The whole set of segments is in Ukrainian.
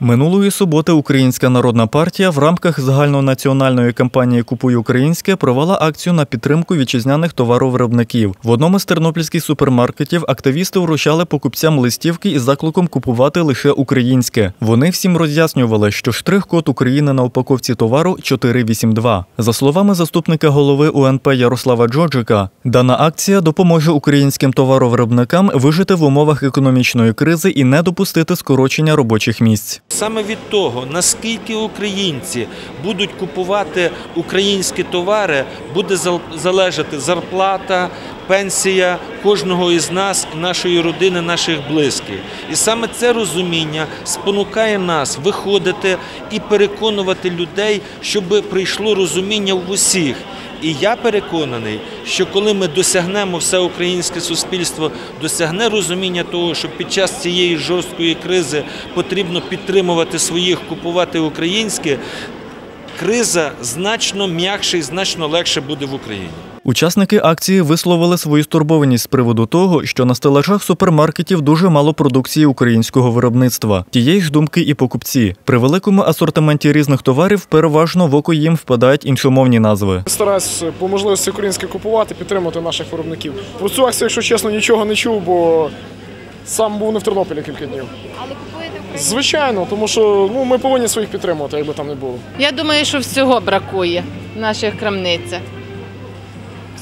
Минулої суботи Українська народна партія в рамках загальнонаціональної кампанії Купуй українське провела акцію на підтримку вітчизняних товаровиробників. В одному з тернопільських супермаркетів активісти вручали покупцям листівки із закликом купувати лише українське. Вони всім роз'яснювали, що штрих-код України на упаковці товару 482. За словами заступника голови УНП Ярослава Джоджика, дана акція допоможе українським товаровиробникам вижити в умовах економічної кризи і не допустити скорочення робочих місць. Саме від того, наскільки українці будуть купувати українські товари, буде залежати зарплата, пенсія кожного із нас, нашої родини, наших близьких. І саме це розуміння спонукає нас виходити і переконувати людей, щоб прийшло розуміння в усіх. І я переконаний, що коли ми досягнемо все українське суспільство, досягне розуміння того, що під час цієї жорсткої кризи потрібно підтримувати своїх, купувати українське, криза значно м'якше і значно легше буде в Україні. Учасники акції висловили свою стурбованість з приводу того, що на стелажах супермаркетів дуже мало продукції українського виробництва. Тієї ж думки і покупці. При великому асортименті різних товарів переважно в око їм впадають іншомовні назви. Стараюсь по можливості українське купувати, підтримувати наших виробників. Про цю акцію, якщо чесно, нічого не чув, бо сам був не в Тернополі кілька днів. Але купуєте? Звичайно, тому що ну, ми повинні своїх підтримувати, як би там не було. Я думаю, що всього бракує в наших крамницях.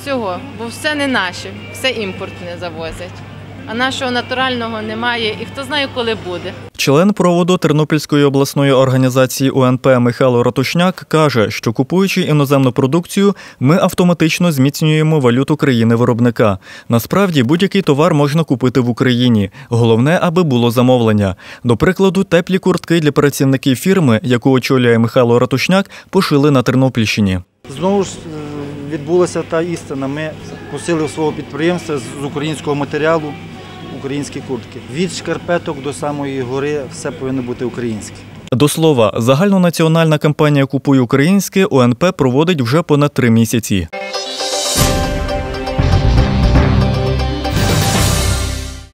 Всього, бо все не наше, все імпортне завозять. А нашого натурального немає, і хто знає, коли буде. Член проводу Тернопільської обласної організації УНП Михайло Ратушняк каже, що купуючи іноземну продукцію, ми автоматично зміцнюємо валюту країни-виробника. Насправді будь-який товар можна купити в Україні. Головне, аби було замовлення. До прикладу, теплі куртки для працівників фірми, яку очолює Михайло Ратушняк, пошили на Тернопільщині. Знову ж відбулася та істина. Ми косили у свого підприємства з українського матеріалу українські куртки. Від шкарпеток до самої гори все повинно бути українське. До слова, загальнонаціональна кампанія Купуй українське ОНП проводить вже понад три місяці.